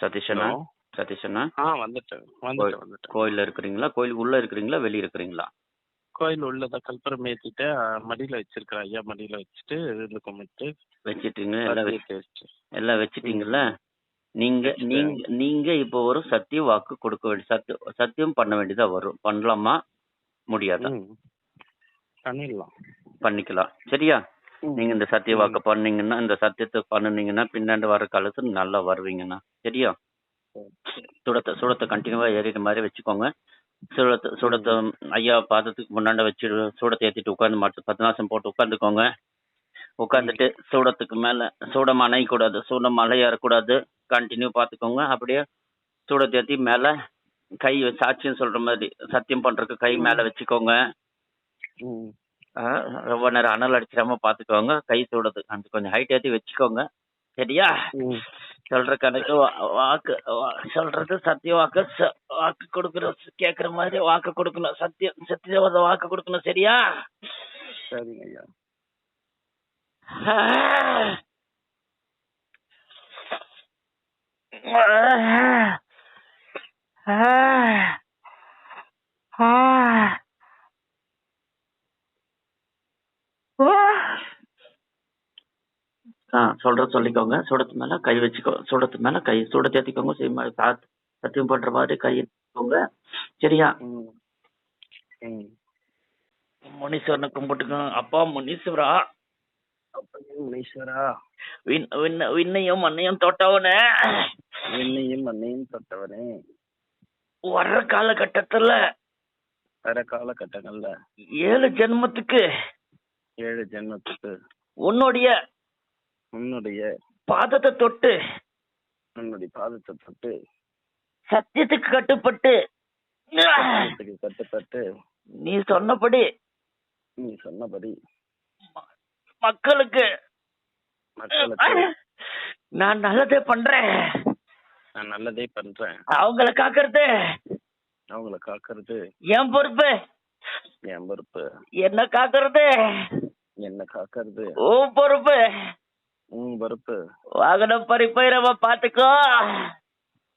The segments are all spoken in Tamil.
சதீஷனா ஹலோ சதீஷனா ஆ வந்துட்டேன். வந்துட்டேன் வந்துட்டேன். கோயில்ல இருக்கிறீங்களா? கோயிலுக்கு உள்ள இருக்கிறீங்களா? வெளிய இருக்கிறீங்களா? கோயில் உள்ளத கல்பரம் ஏத்திட்டு மடியில வச்சிருக்கிறேன் ஐயா மடியில வச்சுட்டு இருந்து கும்பிட்டு வச்சிட்டீங்க. எல்லாம் வச்சிட்டீங்கல்ல? நீங்க. நீங்க நீங்க இப்போ ஒரு சத்திய வாக்கு கொடுக்க வேண்டிய சத்திய சத்தியம் பண்ண வேண்டியதா வரும். பண்ணலாமா? முடியாதா. பண்ணிடலாம். பண்ணிக்கலாம். சரியா. நீங்க இந்த சத்திய வாக்கு பண்ணீங்கன்னா இந்த சத்தியத்தை பண்ணுனீங்கன்னா பின்னாடி வர காலத்துல நல்லா வருவீங்கண்ணா. சரியா? சரி. சுடத்தை சுடத்தை கண்டினியூவா ஏறிற மாதிரி வச்சுக்கோங்க. சுடத்தை சுடத்தை ஐயா பாதத்துக்கு முன்னாடி வச்சு சூடத்தை ஏத்திட்டு உட்காந்து மட்டும் பத்து நாசம் போட்டு உட்காந்துக்கோங்க உட்காந்துட்டு சூடத்துக்கு மேல சூடம் அணையக்கூடாது சூடம் அலையறக்கூடாது. கண்டினியூ பார்த்துக்கோங்க அப்படியே சூடத்தை ஏத்தி மேல கை சாட்சியம் சொல்ற மாதிரி சத்தியம் பண்றதுக்கு கை மேல வச்சுக்கோங்க. ரொம்ப நேரம் அனல் அடிச்சிடாம பாத்துக்கோங்க. கை சூடது அந்த கொஞ்சம் ஹைட் ஏத்தி வச்சுக்கோங்க. சரியா. சொல்ற கணக்கு வாக்கு சொல்றது சத்திய வாக்கு வாக்கு கொடுக்கணும் கேக்குற மாதிரி வாக்கு கொடுக்கணும். சத்தியம் சத்தியவாத வாக்கு கொடுக்கணும். சரியா? சரிங்க ஐயா. ஆ சொல்றது சொல்லிக்கோங்க. சுடத்து மேல கை வச்சுக்கோ சுடத்து மேல கை சுட தேத்திக்கோங்க சரி, ம- சா- சத்தியம் பண்ற மாதிரி கை எடுத்துக்கோங்க சரியா. முனீஸ்வரனை கும்பிட்டுக்கோங்க அப்பா முனீஸ்வரா? முனீஸ்வரா? விண் விண்ண விண்ணையும் மண்ணையும் தொட்டவனே? என்னையும் மண்ணையும் தொட்டவனே? வர்ற காலகட்டத்துல வர காலகட்டங்கள்ல? ஏழு ஜென்மத்துக்கு ஏழு ஜென்மத்துக்கு. உன்னுடைய உன்னுடைய பாதத்தை தொட்டு உன்னுடைய பாதத்தை தொட்டு சத்தியத்துக்கு கட்டுப்பட்டு. சத்தியத்துக்கு கட்டுப்பட்டு. நீ சொன்னபடி நீ சொன்னபடி மக்களுக்கு மக்களுக்கு நான் நல்லதே பண்றேன். நான் நல்லதே பண்றேன். அவங்கள காக்கறது. அவங்கள காக்கிறது. என் பொறுப்பு. என் பொறுப்பு. என்ன காக்கறது? என்ன காக்கிறது? உன் பொறுப்பு. உன் பொறுப்பு. வாகனம் பறிப்பயிரவ பாத்துக்கோ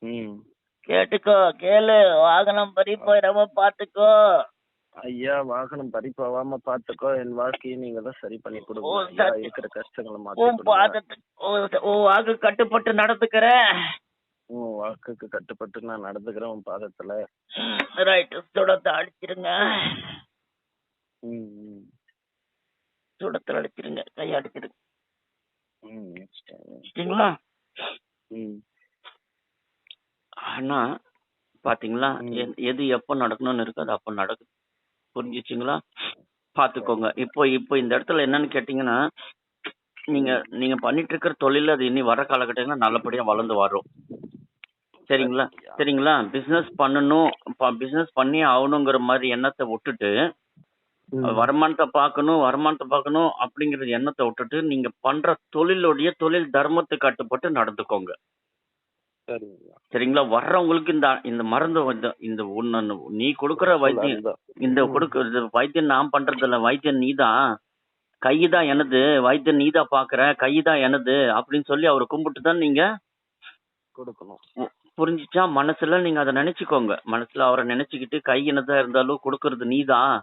ம். கேட்டுக்கோ கேளு. வாகனம் பறிப்பயிரவ பாத்துக்கோ ஐயா வாகனம் பறிப்பாவாம பாத்துக்கோ என் வாழ்க்கையை நீங்க தான் சரி பண்ணி கொடுங்க. ஓ. இருக்கிற கஷ்டங்களை மாத்தி உன் வாக்கு கட்டுப்பட்டு நடந்துக்கிறேன். உன் வாக்குக்கு கட்டுப்பட்டு நான் நடந்துக்கிறேன் உன் பாதத்துல. ரைட் சுடத்தை அடிச்சிருங்க ம். சுடத்துல அடிச்சிருங்க கை அடிச்சிருங்க. சரிங்களா? ஆனா பாத்தீங்களா எது எப்ப நடக்கணும்னு இருக்கு அது அப்ப நடக்குது. புரிஞ்சுச்சுங்களா? பாத்துக்கோங்க. இப்போ இப்போ இந்த இடத்துல என்னன்னு கேட்டீங்கன்னா நீங்க நீங்க பண்ணிட்டு இருக்கிற தொழில் அது இனி வர காலகட்டங்கள்ல நல்லபடியா வளர்ந்து வரும். சரிங்களா? சரிங்களா? பிசினஸ் பண்ணணும் பிசினஸ் பண்ணி ஆகணுங்கிற மாதிரி எண்ணத்தை விட்டுட்டு. வருமானத்தை பார்க்கணும் வருமானத்தை பார்க்கணும் அப்படிங்கிற எண்ணத்தை விட்டுட்டு நீங்க பண்ற தொழிலுடைய தொழில் தர்மத்துக்கு கட்டுப்பட்டு நடந்துக்கோங்க. சரிங்களா? வர்றவங்களுக்கு இந்த இந்த மருந்து இந்த ஒண்ணு நீ கொடுக்குற வைத்தியம். இந்த கொடுக்க இது வைத்தியம் நான் பண்றது இல்ல வைத்தியம் நீதான். கைதான் எனது வைத்தியம் நீதான் பாக்குற கைதான் எனது அப்படின்னு சொல்லி அவரை கும்பிட்டு தான் நீங்க கொடுக்கணும். புரிஞ்சுச்சா? மனசுல நீங்க அதை நினைச்சுக்கோங்க. மனசுல அவரை நினைச்சுக்கிட்டு கை என்னதா இருந்தாலும் கொடுக்கறது நீதான்.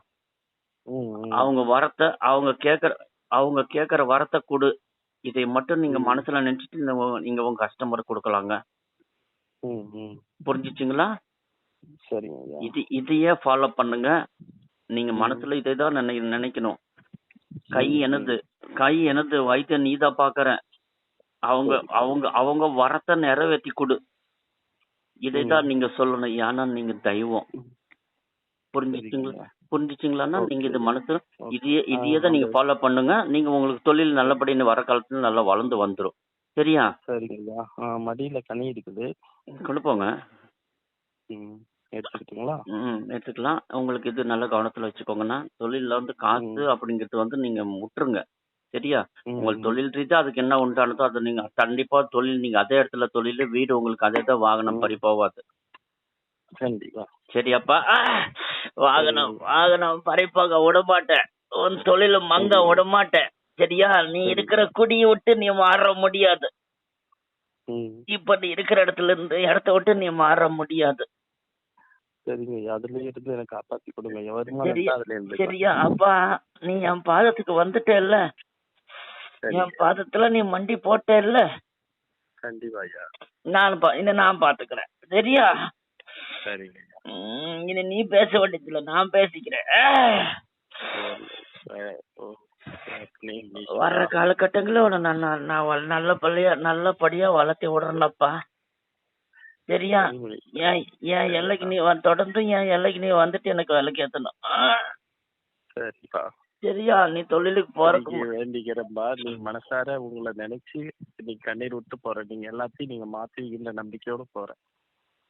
அவங்க வரத்தை அவங்க கேக்குற அவங்க கேக்குற வரத்தை கொடு. இதை மட்டும் நீங்க. மனசுல நினைச்சிட்டு நீங்க உங்க கஸ்டமர் கொடுக்கலாங்க. புரிஞ்சுச்சுங்களா? சரிங்க. இது இதையே ஃபாலோ பண்ணுங்க. நீங்க. மனசுல இதை தான் நினை நினைக்கணும். கை எனது கை எனது வைத்தியம் நீதான் பாக்குற அவங்க. அவங்க அவங்க வரத்தை நிறைவேற்றி கொடு. இதைதான் நீங்க சொல்லணும். ஏன்னா நீங்க தெய்வம். புரிஞ்சுச்சுங்களா. புரிஞ்சுச்சுங்களான்னா நீங்க இது. மனசு. இதையே இதையே தான் நீங்க. ஃபாலோ பண்ணுங்க நீங்க உங்களுக்கு தொழில் நல்லபடின்னு வர காலத்துல நல்லா வளர்ந்து வந்துரும் சரியா சரிங்க ஐயா. ஆ, மடியில கனி இருக்குது கொண்டு போங்க ம் எடுத்துக்கிட்டீங்களா ம் எடுத்துக்கலாம் உங்களுக்கு இது நல்ல கவனத்துல வச்சுக்கோங்கன்னா தொழில்ல வந்து காசு. அப்படிங்கிறது வந்து நீங்க முட்டுருங்க சரியா உங்களுக்கு. தொழில் ரீதியா அதுக்கு என்ன உண்டானதோ அது நீங்க கண்டிப்பா தொழில் நீங்க அதே இடத்துல தொழில் வீடு உங்களுக்கு அதே தான் வாகனம். பறி போவாது கண்டிப்பா சரியாப்பா வாகனம் வாகனம் பறிப்பாக விடமாட்டேன். உன் தொழில மங்க. விடமாட்டேன். சரியா? நீ. இருக்கிற குடியை விட்டு நீ மாற முடியாது. இப்ப நீ இருக்கிற இடத்துல இருந்து இடத்த விட்டு நீ மாற முடியாது. சரிங்க அதுல இருந்து எனக்கு காப்பாத்தி கொடுங்க சரியா? அப்பா நீ என் பாதத்துக்கு வந்துட்டல்ல? சரி. என் பாதத்துல நீ மண்டி போட்டல்ல? கண்டிப்பா ஐயா. நான் இதை நான் பாத்துக்கிறேன். சரியா? சரிங்க இனி நீ பேச வேண்டியதில்ல நான் பேசிக்கிறேன். வர்ற காலகட்டங்களில் உன்னை நான் நான் நல்ல பள்ளியா நல்லபடியா வளர்த்தி விடுறேன்ப்பா சரியா. என் என் எல்லைக்கு நீ தொடர்ந்து என் எல்லைக்கு நீ வந்துட்டு எனக்கு விலைக்கு ஏத்தணும். சரிப்பா. சரியா? நீ தொழிலுக்கு போறதுக்கு நீங்க வேண்டிக்கிறப்பா நீ மனசார உங்களை நினைச்சு நீ கண்ணீர் விட்டு போற நீங்க எல்லாத்தையும் நீங்க மாத்துவீங்கன்ற நம்பிக்கையோட போற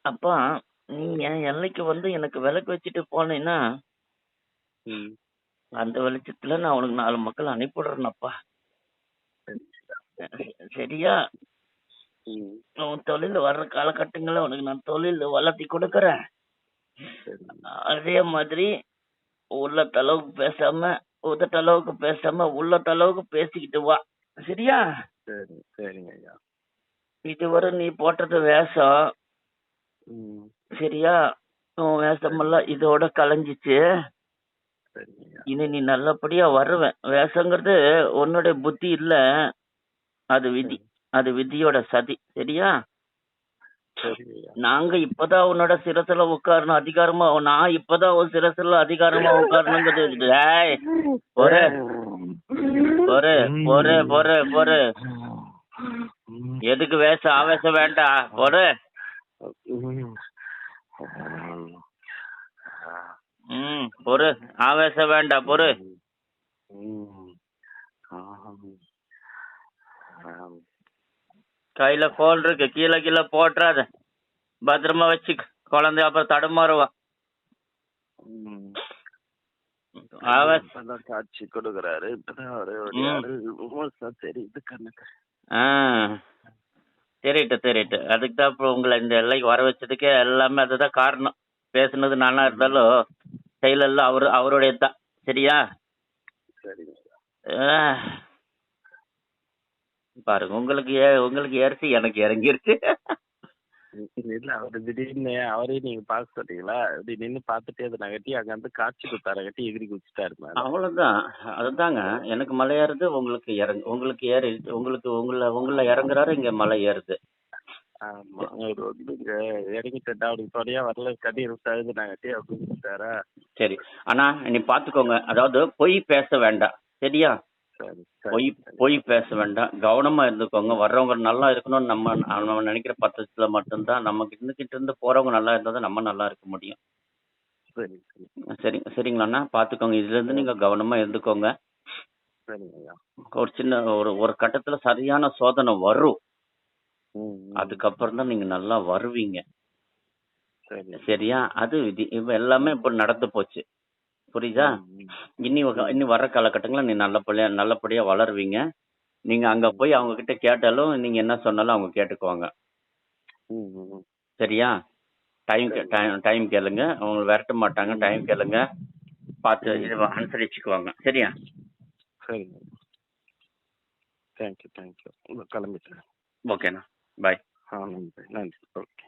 அப்பா நீ என் எல்லைக்கு வந்து எனக்கு விளக்கு வச்சுட்டு போனேன்னா ம். அந்த வெளிச்சத்துல நான் உனக்கு நாலு மக்கள் அனுப்பிடுறேனப்பா சரி. சரியா? ம். உன் தொழில் வர்ற காலகட்டங்களில் உனக்கு நான் தொழில் வளர்த்தி கொடுக்குறேன். சரி அதே மாதிரி உள்ளத்தளவுக்கு பேசாம உதட்டளவுக்கு பேசாம உள்ளத்தளவுக்கு பேசிக்கிட்டு வா. சரியா? சரி சரிங்க ஐயா இதுவரை நீ போட்டது வேஷம். ம். சரியா? உன் வேஷமெல்லாம் இதோட கலைஞ்சிச்சு. இனி நீ நல்லபடியா வருவேன். வேஷங்கிறது உன்னுடைய புத்தி இல்ல. அது விதி. அது விதியோட சதி. சரியா? நாங்க இப்பதான் உன்னோட சிரசுல உட்காரணும். அதிகாரமா நான் இப்பதான் உன் சிரசுல அதிகாரமா உட்காரணுங்கிறது பொறு பொறு பொறு பொறு பொறு. எதுக்கு வேஷம்? ஆவேசம் வேண்டாம். பொறு ம். ம் பொறு. ஆவேசம் வேண்டாம் பொறு. கையில கோல் இருக்கு கீழே கீழே போட்டுறாத. பத்திரமா வச்சு குழந்தை அப்புறம் தடுமாறுவா. காட்சி கொடுக்கறாரு இப்பதான் தெரியுது கண்ணுக்கு ஆ. தெரியட்டு தெரியிட்டு. அதுக்கு தான் இப்போ உங்களை இந்த எல்லைக்கு வர வச்சதுக்கே எல்லாமே அதுதான் காரணம். பேசுனது நானா இருந்தாலும் செயலெல்லாம் அவரு அவருடைய தான் சரியா. பாருங்க உங்களுக்கு உங்களுக்கு ஏறிச்சு எனக்கு இறங்கிருச்சு இல்ல அவரு திடீர்னு அவரே நீங்க பார்க்க சொன்னீங்களா? இப்படி நின்னு பார்த்துட்டே அதை நகட்டி அங்க இருந்து காட்சி கொடுத்தாரு கட்டி எகிரி குதிச்சிட்டாரு அவ்வளவுதான். அதுதாங்க. எனக்கு மலை ஏறுது உங்களுக்கு இறங்கு உங்களுக்கு ஏறி உங்களுக்கு உங்களை உங்களை இறங்குறாரு இங்க மலை ஏறுது. ஆமா வந்து இங்க இறங்கிட்டா வரல கண்ணீர் விட்டாது நகட்டி அப்படி குதிச்சிட்டாரா சரி. ஆனா நீ பாத்துக்கோங்க. அதாவது பொய் பேச வேண்டாம். சரியா? சரி பொய் பொய் பேச வேண்டாம். கவனமா இருந்துக்கோங்க. வர்றவங்க நல்லா இருக்கணும்னு நம்ம நம்ம நினைக்கிற பட்சத்துல மட்டும்தான். நம்ம கிட்ட இருந்து போறவங்க நல்லா இருந்தா தான் நம்ம நல்லா இருக்க முடியும். சரி சரி. சரி சரிங்களாண்ணா பாத்துக்கோங்க. இதுல இருந்து நீங்க கவனமா இருந்துக்கோங்க. ஒரு சின்ன ஒரு ஒரு கட்டத்துல சரியான சோதனை வரும். அதுக்கப்புறம் தான் நீங்க நல்லா வருவீங்க. சரி. சரியா? அது விதி இப்ப எல்லாமே இப்ப நடந்து போச்சு. புரியுதா. இனி இனி வர காலகட்டங்களில் நீ நல்லபடியா நல்லபடியா வளருவீங்க. நீங்க அங்க போய் அவங்க கிட்ட கேட்டாலும் நீங்க என்ன சொன்னாலும் அவங்க கேட்டுக்குவாங்க. சரியா? டைம் டைம் டைம் கேளுங்க. அவங்க விரட்ட மாட்டாங்க. டைம் கேளுங்க. பார்த்து இது அனுசரிச்சுக்குவாங்க சரியா? சரிங்க தேங்க்யூ தேங்க்யூ கிளம்பிட்டேன். ஓகேண்ணா. பாய் ஆ நன்றி நன்றி ஓகே